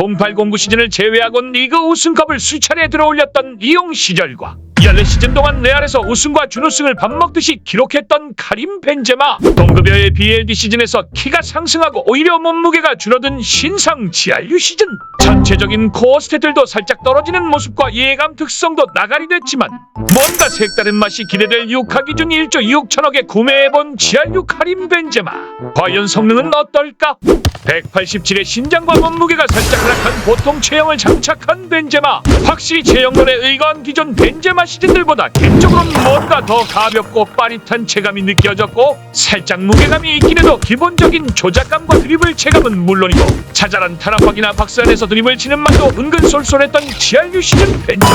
0809 시즌을 제외하곤 리그 우승컵을 수차례 들어올렸던 리옹 시절과 14시즌 동안 레알에서 우승과 준우승을 밥 먹듯이 기록했던 카림 벤제마. 동급여의 BLD 시즌에서 키가 상승하고 오히려 몸무게가 줄어든 신상 GRU 시즌 전체적인 코어 스탯들도 살짝 떨어지는 모습과 예감 특성도 나가리 됐지만 뭔가 색다른 맛이 기대될 6하 기준 1조 2억 구매해본 GRU 카림 벤제마 과연 성능은 어떨까? 187의 신장과 몸무게가 살짝 하락한 보통 체형을 장착한 벤제마 확실히 체형론에 의거한 기존 벤제마 시즌들보다 개인적으로는 뭔가 더 가볍고 빠릿한 체감이 느껴졌고 살짝 무게감이 있긴 해도 기본적인 조작감과 드리블 체감은 물론이고 자잘한 타락박이나 박스 안에서 드리 블 치는 맛도 은근 쏠쏠했던 GRU 시즌 벤제마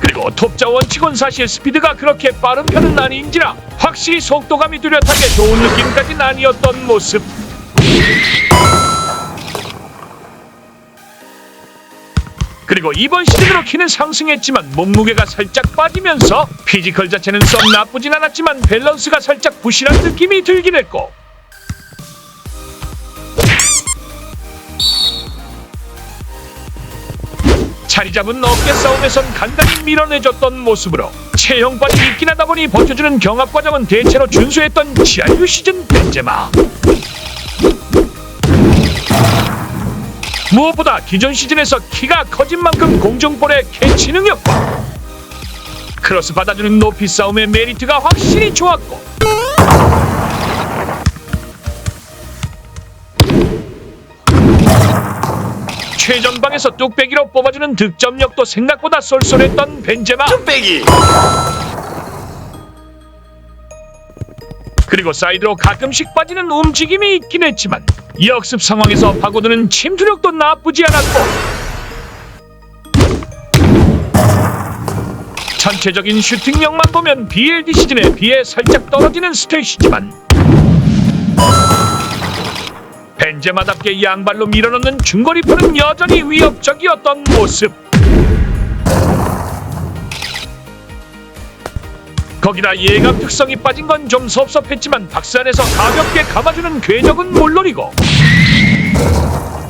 그리고 톱자 원칙은 사실 스피드가 그렇게 빠른 편은 아닌지라 확실히 속도감이 뚜렷하게 좋은 느낌까지는 아니었던 모습. 그리고 이번 시즌으로 키는 상승했지만 몸무게가 살짝 빠지면서 피지컬 자체는 썩 나쁘진 않았지만 밸런스가 살짝 부실한 느낌이 들긴 했고 자리 잡은 어깨 싸움에선 간단히 밀어내줬던 모습으로 체형빨이 있긴 하다 보니 버텨주는 경합 과정은 대체로 준수했던 GRU 시즌 벤제마. 무엇보다 기존 시즌에서 키가 커진 만큼 공중볼의 캐치 능력과 크로스 받아주는 높이 싸움의 메리트가 확실히 좋았고 최전방에서 뚝배기로 뽑아주는 득점력도 생각보다 쏠쏠했던 벤제마. 빼기. 그리고 사이드로 가끔씩 빠지는 움직임이 있긴 했지만 역습 상황에서 파고드는 침투력도 나쁘지 않았고 전체적인 슈팅력만 보면 BLD 시즌에 비해 살짝 떨어지는 스탯이지만 벤제마답게 양발로 밀어넣는 중거리파는 여전히 위협적이었던 모습. 거기다 예감 특성이 빠진 건 좀 섭섭했지만 박스 안에서 가볍게 감아주는 궤적은 물론이고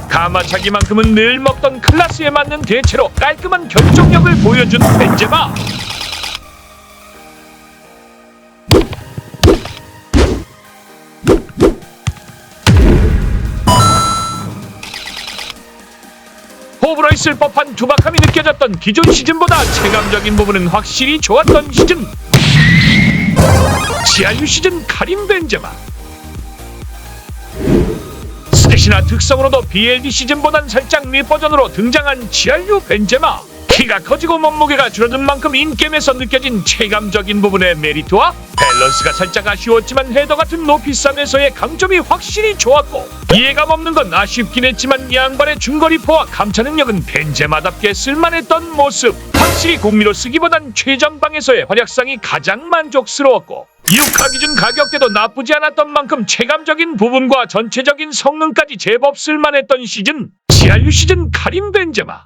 가마차기만큼은 늘 먹던 클라스에 맞는 대체로 깔끔한 결정력을 보여준 벤제마 호불호 있을 법한 투박함이 느껴졌던 기존 시즌보다 체감적인 부분은 확실히 좋았던 시즌. GRU 시즌 카림 벤제마. 스탯이나 특성으로도 BLD 시즌보단 살짝 밑버전으로 등장한 GRU 벤제마 키가 커지고 몸무게가 줄어든 만큼 인게임에서 느껴진 체감적인 부분의 메리트와 밸런스가 살짝 아쉬웠지만 헤더 같은 높이 쌈에서의 강점이 확실히 좋았고 이해감 없는 건 아쉽긴 했지만 양발의 중거리포와 감차 능력은 벤제마답게 쓸만했던 모습. 확실히 공미로 쓰기보단 최전방에서의 활약상이 가장 만족스러웠고 6화 기준 가격대도 나쁘지 않았던 만큼 체감적인 부분과 전체적인 성능까지 제법 쓸만했던 시즌 GRU 시즌 카림 벤제마